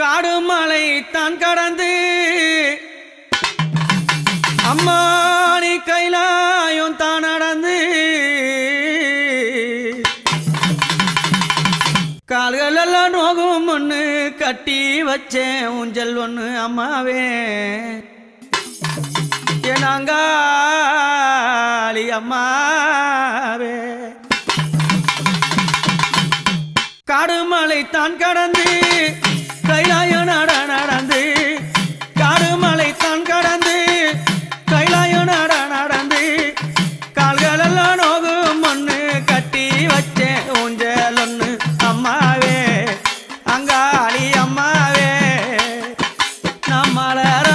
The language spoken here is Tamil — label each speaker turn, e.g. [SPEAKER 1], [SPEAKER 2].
[SPEAKER 1] காடு மலை தான் கடந்து. அம்மானி கைலாயம் தான் நடந்து. கால்கள் எல்லாம் நோகும் ஒன்று கட்டி வச்சேன் ஊஞ்சல் ஒன்று அம்மாவே. நாங்காளி அம்மாவே. காடுமலை தான் கடந்து. மலர